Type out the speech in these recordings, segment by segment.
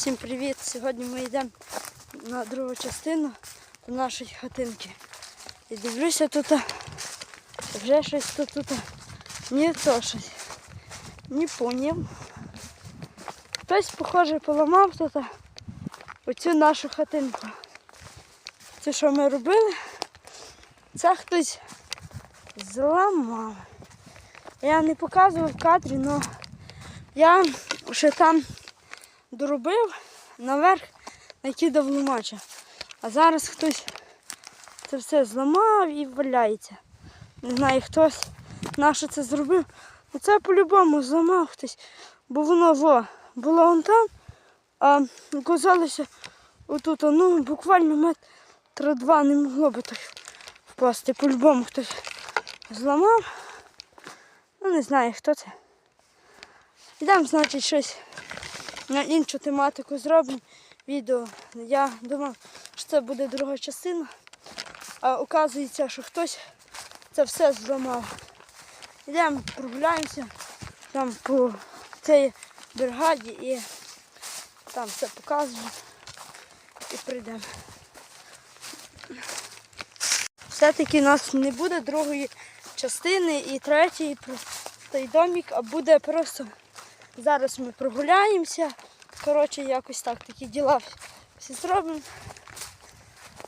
Всім привіт! Сьогодні ми йдемо на другу частину до нашої хатинки. І дивлюся тут, вже щось тут, тут не то щось. Не поняв. Хтось, похоже, поламав тут оцю нашу хатинку. Це що ми робили? Це хтось зламав. Я не показував в кадрі, але я ще там доробив наверх, накидав лумача. А зараз хтось це все зламав і валяється. Не знаю, хтось наше це зробив. Ну це по-любому зламав хтось, бо воно во, було вон там, а оказалося отут, ну буквально метра два не могло би так впасти. По-любому хтось зламав. Ну не знаю хто це. Йдемо, значить, щось на іншу тематику зробимо відео. Я думав, що це буде друга частина, а оказується, що хтось це все зламав. Йдемо, прогуляємося там по цій бригаді і там все покажемо і прийдемо. Все-таки у нас не буде другої частини і третьої про той домик, а буде просто зараз ми прогуляємося. Коротше, якось так такі діла всі зробимо.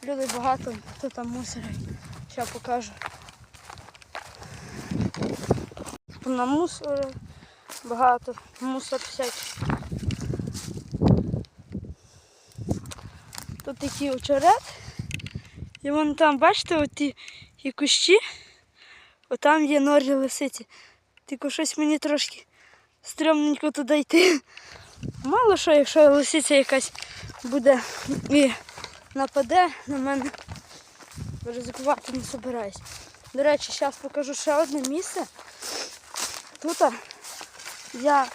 Люди багато, хто там мусорить. Зараз покажу. На мусор багато, мусор всякий. Тут такий очерет. І вон там, бачите, оті і кущі, отам є норі лисиці. Тільки щось мені трошки стрьомненько туди йти. Мало що, якщо лисиця якась буде і нападе на мене, ризикувати не собираюсь. До речі, зараз покажу ще одне місце. Тут я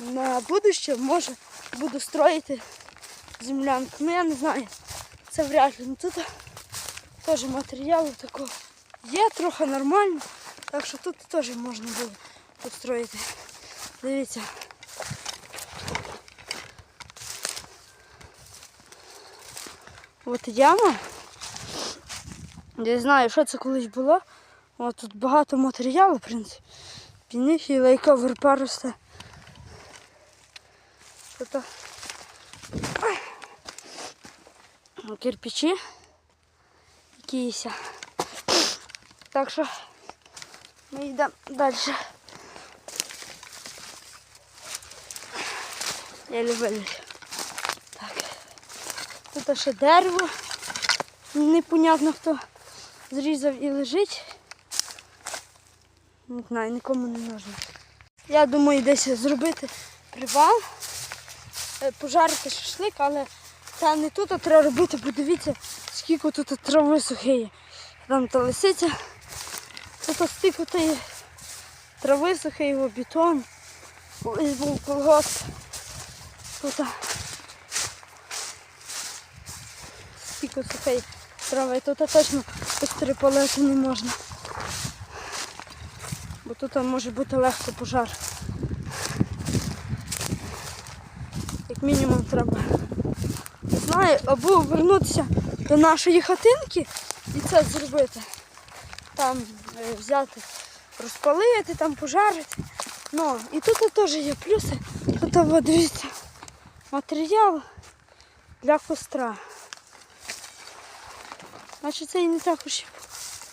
на будуще може буду строїти землянку. Ну я не знаю, це вряд ли. Ну тут теж матеріалу такого є, трохи нормально. Так що тут теж можна було построїти. Дивіться. От яма. Я знаю, що це колись було. От тут багато матеріалу, в принципі. Піних і лайковер паруста. Тут кирпичі якісь. Так що ми йдемо далі. Я люблю. Тут ще дерево. Непонятно хто зрізав і лежить. Не знаю, нікому не нужно. Я думаю десь зробити привал, е, пожарити шашлик, але це не тут а треба робити, бо дивіться, скільки тут трави сухої. Там та лисиця. Тут стільки тієї трави сухої, бетон. Колгосп. Тут стільки сухої трави. Тут точно быстро палити не можна. Бо тут може бути легко пожар. Як мінімум треба. Не знаю, або вернутися до нашої хатинки і це зробити. Там е, взяти, розпалити, там пожарити. Ну, і тут теж є плюси. Тут дивіться, матеріал для костра. Значить це і не так уж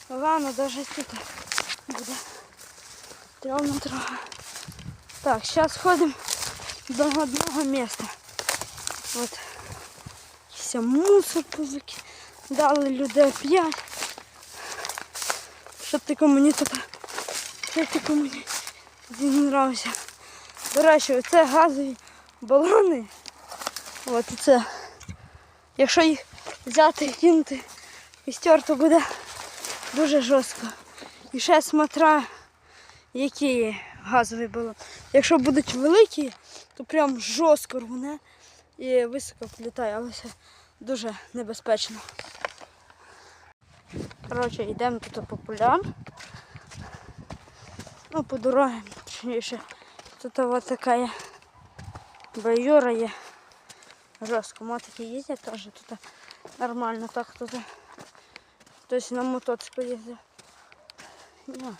погано, навіть тут буде. Стрьомно трохи. Так, зараз ходимо до одного місця. От. Якийсь мусор позаки. Дали людей п'ять. Щоб тільки мені тут щоб тільки мені не нравився. До речі, оце газові балони. От це. Якщо їх взяти і кинути і стер, то буде дуже жорстко. І ще смотря які є газовий балон. Якщо будуть великі, то прям жорстко рване і високо влітає, але це дуже небезпечно. Коротше, йдемо тут по полям. Ну, по дорогам, точніше. Тут ось така є байора є. жорстко. Мотики їздять теж тут нормально так тут. Хтось на мотоцику їздив. Ні.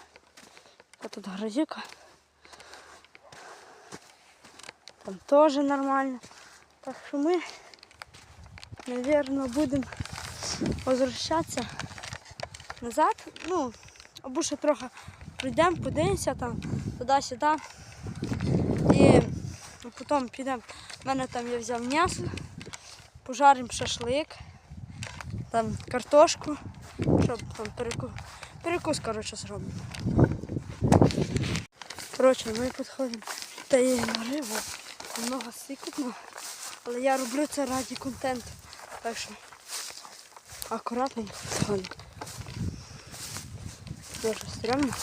А тут грозюка. Там теж нормально. Так що ми, мабуть, будемо возвращатися назад. Ну, або ще трохи прийдемо, подивимося там туди-сюди. І потім підемо. У мене там я взяв м'ясо, пожаримо шашлик, там картошку, щоб там перекус, перекус коротше, зробимо. Коротше, ми підходимо та є на рибу. Много сикутно. Але я роблю це раді контенту. Так що акуратненько підходимо. Дуже стрімно.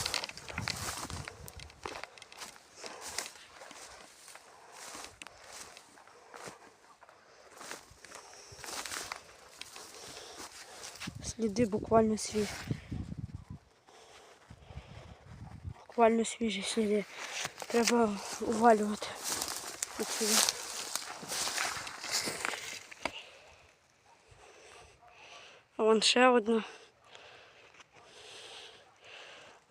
Сліди буквально свіжі. Буквально свіжі сліди. Треба увалювати. Отсюди. А вон ще одна.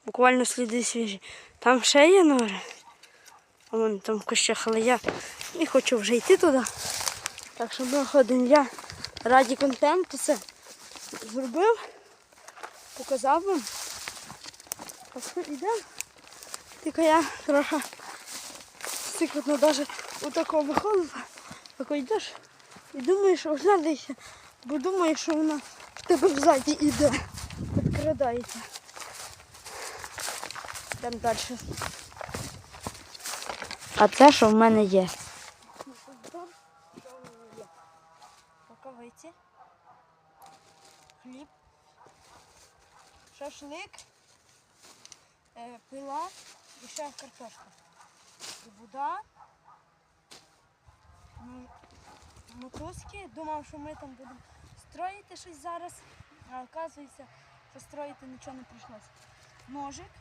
Буквально сліди свіжі. Там ще є нори. А вон там кущах, але не хочу вже йти туди. Так що ми ходимо. Я раді контенту це зробив, показав вам. А що? Тільки я трохи секретно навіть у такому виходила. Так йдеш і думаєш, оглядайся, бо думаєш, що вона в тебе взаді йде, підкрадається. Йдемо далі. А це що в мене є? Рукавиці, хліб, шашлик, е, пила і ще картошка. І вода, мотузки. Думав, що ми там будемо строїти щось зараз, а оказується, що строїти нічого не прийшлося. Ножик.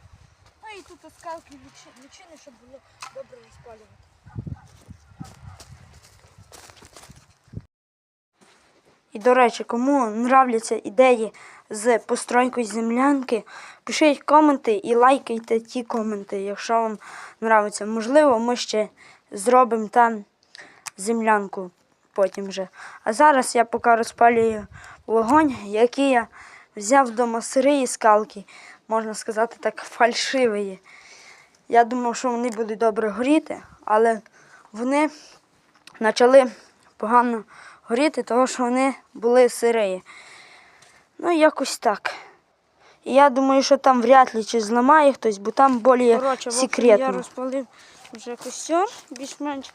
Ну і тут оскалки лічи- лічини, щоб було добре розпалювати. І, до речі, кому нравляться ідеї з постройкою землянки, пишіть коменти і лайкайте ті коменти, якщо вам нравиться. Можливо, ми ще зробимо там землянку потім вже. А зараз я поки розпалюю вогонь, який я взяв вдома сирої скалки, можна сказати так, фальшивої. Я думав, що вони будуть добре горіти, але вони почали погано горіти, тому що вони були сирі. Ну, якось так. І я думаю, що там вряд ли чи зламає хтось, бо там більш секретно. я розпалив вже костер, більш-менш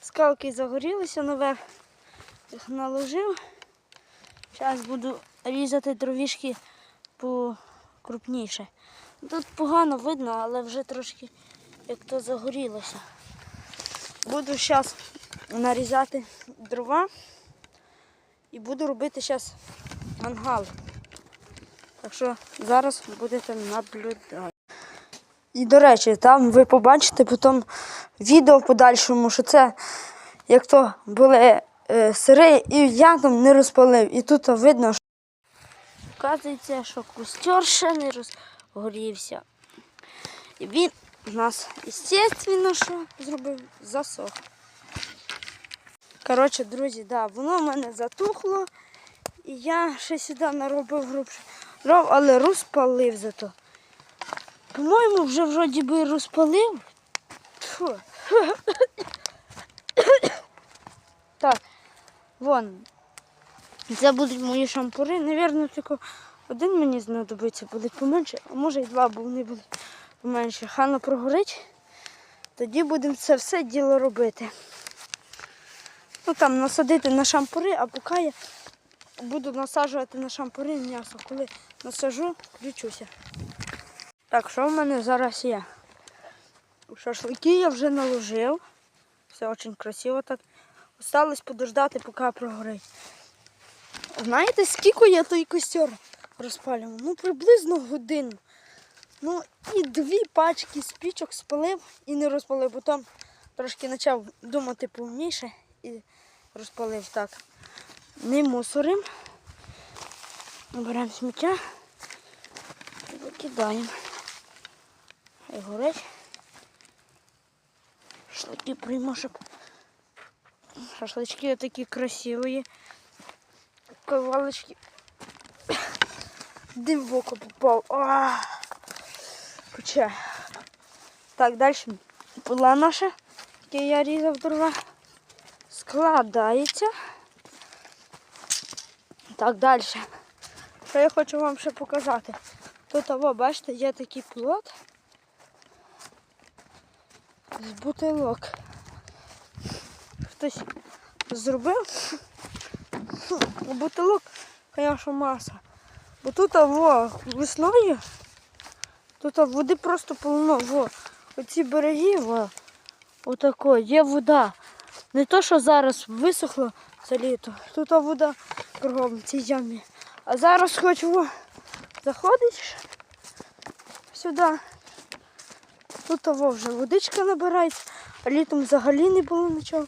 скалки загорілися наверх, їх наложив. Зараз буду різати дровішки покрупніше. Тут погано видно, але вже трошки як то загорілося. Буду зараз нарізати дрова і буду робити зараз мангал. Так що зараз будете наблюдати. І, до речі, там ви побачите потім відео подальшому, що це як то були е, сири, і я там не розпалив. І тут видно, що Вказується, що костер ще не розгорівся. І він у нас, звісно, що зробив засох. Коротше, друзі, да, воно в мене затухло. І я ще сюди наробив дров, але розпалив зато. По-моєму, вже вроді би розпалив. Фу. Так, вон. Це будуть мої шампури. Навірно, тільки один мені знадобиться, буде поменше, а може і два, бо вони будуть поменше. Хано прогорить. Тоді будемо це все діло робити. Ну там насадити на шампури, а поки я буду насаджувати на шампури м'ясо. Коли насажу, включуся. Так, що в мене зараз є? Шашлики я вже наложив. Все дуже красиво так. Осталось подождати, поки прогорить. Знаєте, скільки я той костер розпалював? Ну, приблизно годину. Ну, і дві пачки спічок спалив і не розпалив. Потім трошки почав думати повніше і розпалив так. Не мусорим. Беремо сміття і викидаємо. Хай горить. Шашлики приймо, щоб шашлички такі красиві. Ковалочки. Дим в око попав. А! Пече. Так, далі була наша, яке я різав дрова. Складається. Так, далі. Що я хочу вам ще показати? Тут, або, бачите, є такий плод з бутилок. Хтось зробив. Бутилок, звісно, маса. Бо тут во, весною, тут води просто повно. Во. Оці береги, во, отако, є вода. Не то, що зараз висохло це літо. Тут вода кругом в цій ямі. А зараз хоч во, заходиш сюди. Тут во, вже водичка набирається, а літом взагалі не було нічого.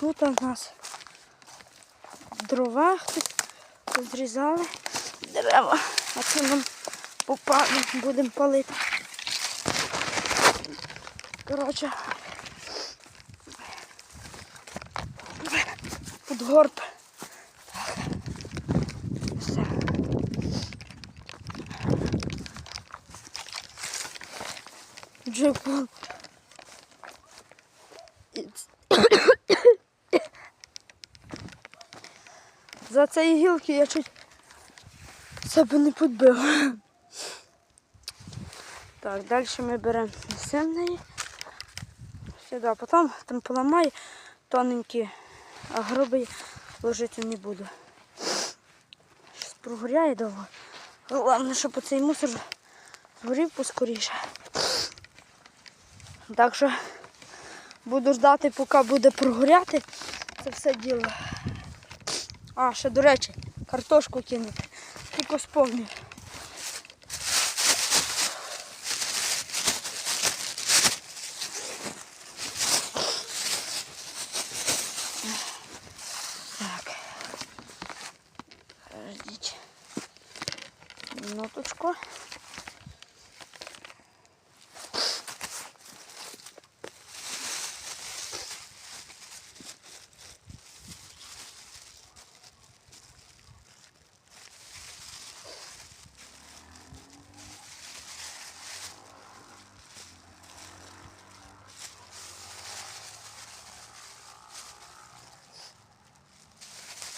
Тут у нас дрова хтось зрізали дерева, а це нам попали, будемо палити. Коротше, під горб. Так. Все. Джекпот. За цієї гілки я чуть себе не підбив. Так, далі ми беремо неї. Сюди, а потім там поламаю тоненькі, а грубий ложити не буду. Щось прогоряє довго. Головне, щоб оцей мусор згорів поскоріше. Так що буду ждати, поки буде прогоряти це все діло. А, ще, до речі, картошку кинути. Тільки сповню. Так. Ждіть. Минуточку.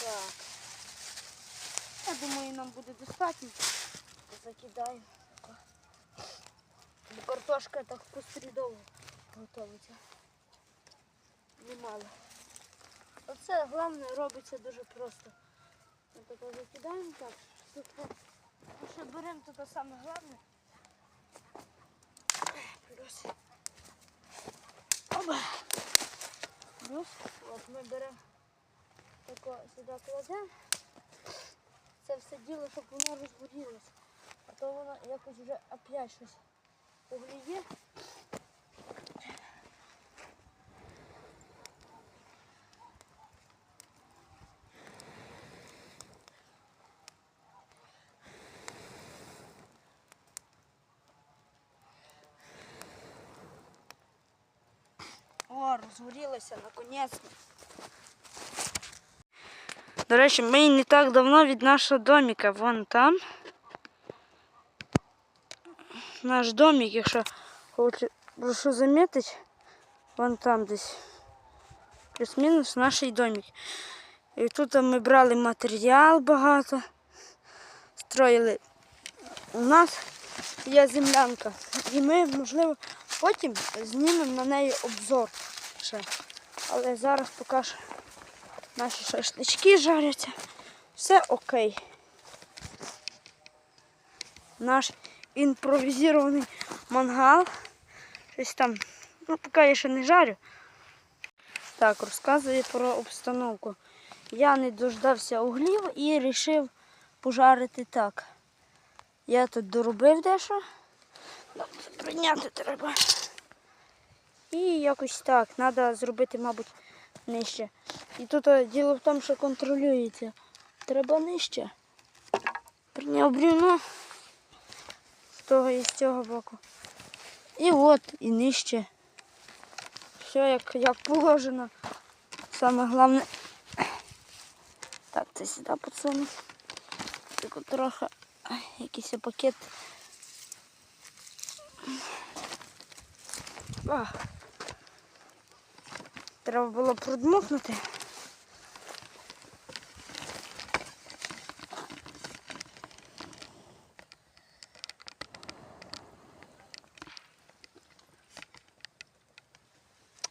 Так. Я думаю, нам буде достатньо. Закидаємо. Картошка так посередову готується. Немало. Оце головне робиться дуже просто. Ми тако закидаємо так. Ну, що беремо тут саме головне. Плюс. Оба. Плюс. От ми беремо тако сюди кладемо. Це все діло, щоб воно розгорілося. А то воно якось вже опять щось погліє. О, розгорілося наконець. До речі, ми не так давно від нашого доміка. Вон там. Наш домик, якщо хочу, прошу замітити, вон там десь. Плюс-мінус наш домик. І тут ми брали матеріал багато. Строїли. У нас є землянка. І ми, можливо, потім знімемо на неї обзор ще. Але зараз поки Наші шашлички жаряться. Все окей. Наш імпровізований мангал. Щось там, ну, поки я ще не жарю. Так, розказую про обстановку. Я не дождався углів і вирішив пожарити так. Я тут доробив дещо. Прийняти треба. І якось так. Треба зробити, мабуть, нижче. І тут е, діло в тому, що контролюється. Треба нижче. Прийняв брюно з того і з цього боку. І от, і нижче. Все як, як положено. Саме головне. Так, це сюди пацани. Тільки трохи якийсь пакет. А. Треба було продмухнути.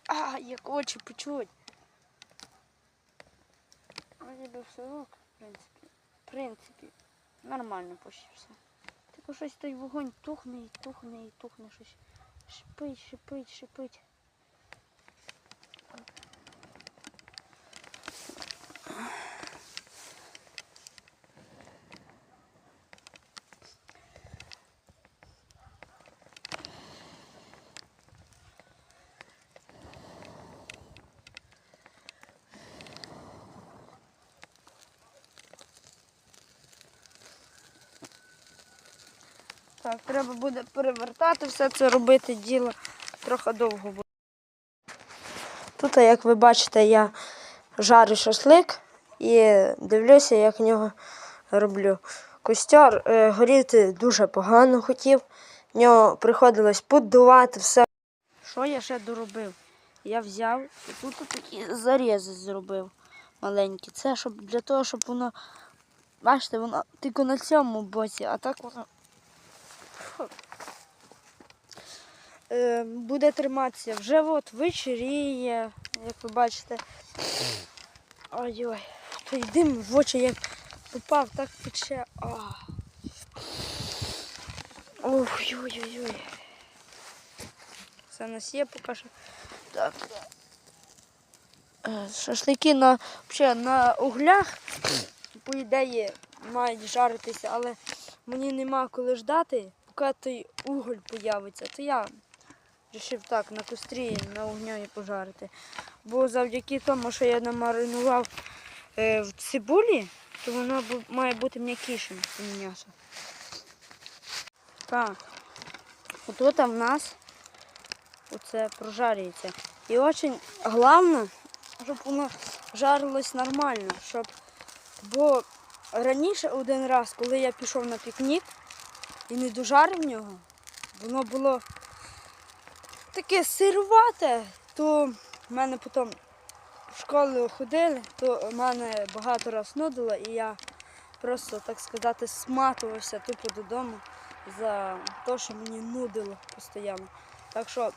А, як очі почуть. Би все ок, в принципі. В принципі, нормально почти все. Тільки щось той вогонь тухне і тухне і тухне щось. Шипить, шипить, шипить. Так, треба буде перевертати все це робити діло. Трохи довго буде. Тут, як ви бачите, я жарю шашлик і дивлюся, як нього роблю. Костер е, горіти дуже погано хотів. В нього приходилось подувати все. Що я ще доробив? Я взяв і тут такі зарізи зробив маленькі. Це щоб для того, щоб воно. Бачите, воно тільки на цьому боці, а так воно буде триматися. Вже от вечеріє, як ви бачите. Ой-ой, той дим в очі як попав, так пече. Ой-ой-ой. Все нас є поки що. Так. Е, Шашлики на, взагалі, на углях, по ідеї, мають жаритися, але мені нема коли ждати, поки уголь появиться, то я вирішив так на кострі на огні пожарити. Бо завдяки тому, що я намаринував е, в цибулі, то воно має бути м'якішим м'ясо. Так. Отут в нас оце прожарюється. І дуже головне, щоб воно жарилось нормально, щоб Бо раніше один раз, коли я пішов на пікнік і не дожарив нього, воно було таке сирувате, то в мене потім в школу ходили, то в мене багато раз нудило, і я просто, так сказати, сматувався тупо додому за те, що мені нудило постійно. Так що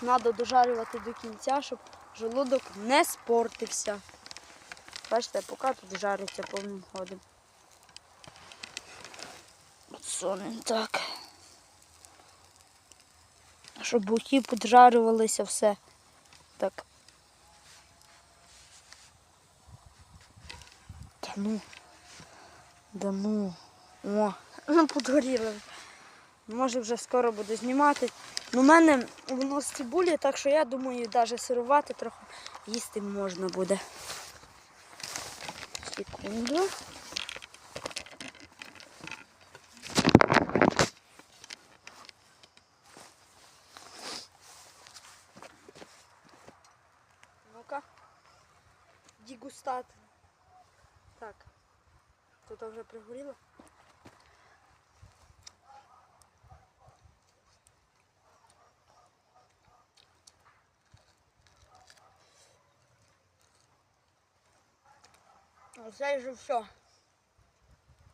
треба дожарювати до кінця, щоб желудок не спортився. Бачите, поки тут жариться повним ходом. Сонем так. Щоб буті поджарювалися все. Так. Та ну. Да ну. О, ну подгоріло. Може вже скоро буду знімати. Ну, у мене воно з цибулі, так що я думаю, навіть сирувати трохи їсти можна буде. Секунду. Тут вже пригоріло. Оце вже все.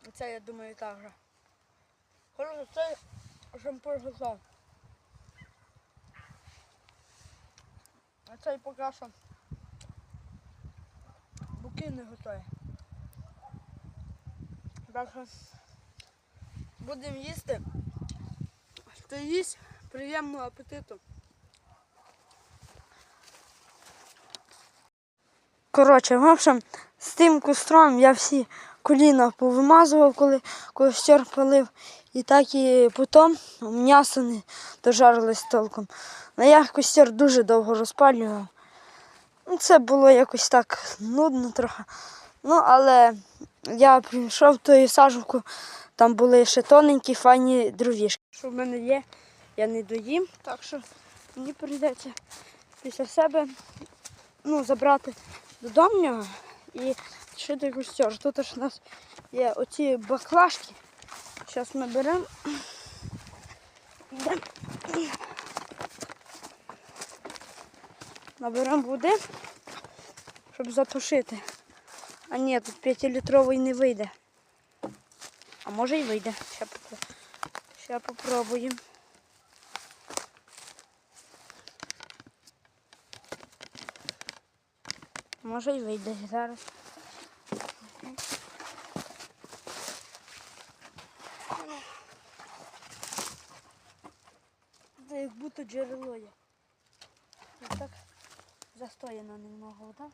Оце я думаю так же. Хорошо, це шампур готов. А цей поки що буки не готові. Так будемо їсти. Хто їсть, приємного апетиту. Коротше, в общем, з тим костром я всі коліна повимазував, коли костер палив. І так і потім м'ясо не дожарилось толком. Ну я костер дуже довго розпалював. Ну, Це було якось так нудно трохи. Ну, але я прийшов в ту сажівку, там були ще тоненькі, файні дровішки. Що в мене є, я не доїм, так що мені прийдеться після себе ну, забрати додому його і шити костер. Тут ж у нас є оці баклажки. Зараз ми беремо. Наберемо води, щоб затушити. А ні, тут 5-літровий не вийде. А може й вийде. Ще попробуємо. Може й вийде зараз. Це як будто джерело є. Ось так застояно немного вода.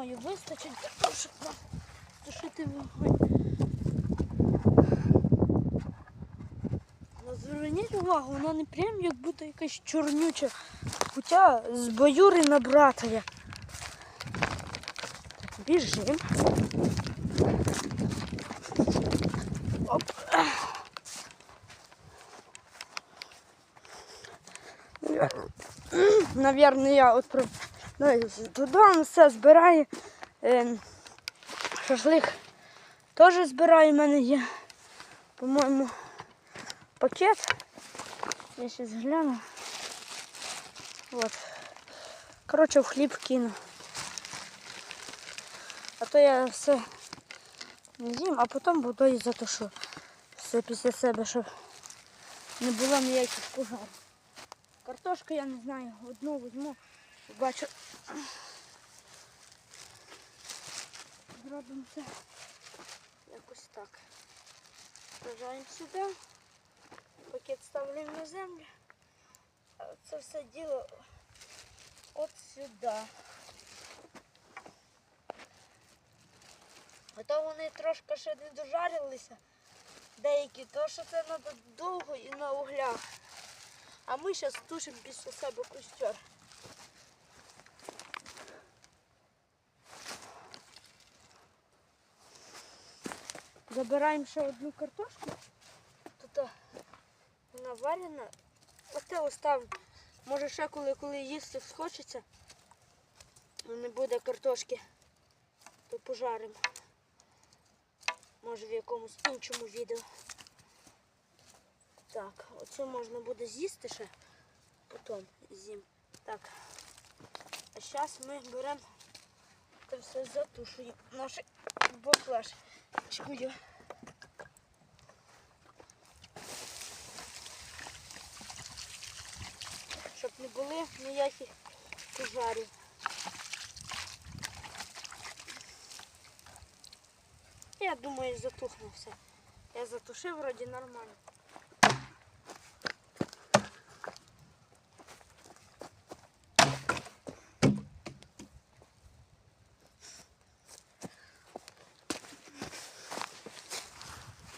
Думаю, вистачить для того, щоб нам тушити вогонь. Ну, Зверніть увагу, вона не прям як будто якась чорнюча, хоча з баюри набрата є. Так, біжим. Оп. Навірно, я от про ну, додому все збираю. Ем, шашлик теж збираю, в мене є, по-моєму, пакет. Я зараз гляну. От. Коротше, в хліб кину. А то я все не з'їм, а потім водою затушу. Все після себе, щоб не було ніяких пожарів. Картошку я не знаю, одну візьму, бачу. Зробимо це якось так. Сажаємо сюди, пакет ставимо на землю. А це все діло от сюди. А то вони трошки ще не дожарилися. Деякі, то що це треба довго і на углях. А ми зараз тушимо після себе костер. Забираємо ще одну картошку. Тут вона варена. Оце оставимо. Може ще коли, коли їсти схочеться, не буде картошки, то пожаримо. Може в якомусь іншому відео. Так, оце можна буде з'їсти ще, потім з'їм. Так. А зараз ми беремо це все затушуємо. Наші баклажкою. Щоб не були ніяких пожарів. Я думаю, затухнувся. Я затушив вроді нормально.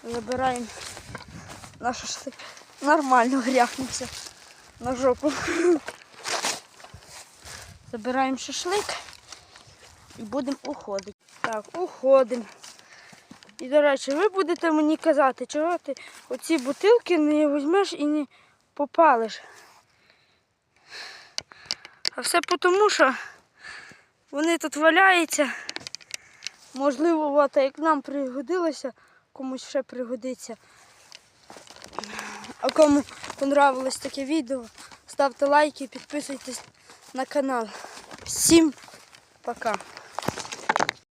Забираємо наш шашлик. Нормально гряхнемося на жопу. Забираємо шашлик і будемо уходити. Так, уходимо. І, до речі, ви будете мені казати, чого ти оці бутилки не візьмеш і не попалиш. А все тому, що вони тут валяються. Можливо, от, як нам пригодилося, комусь ще пригодиться. А кому понравилось таке відео, ставте лайки, підписуйтесь на канал. Всім пока!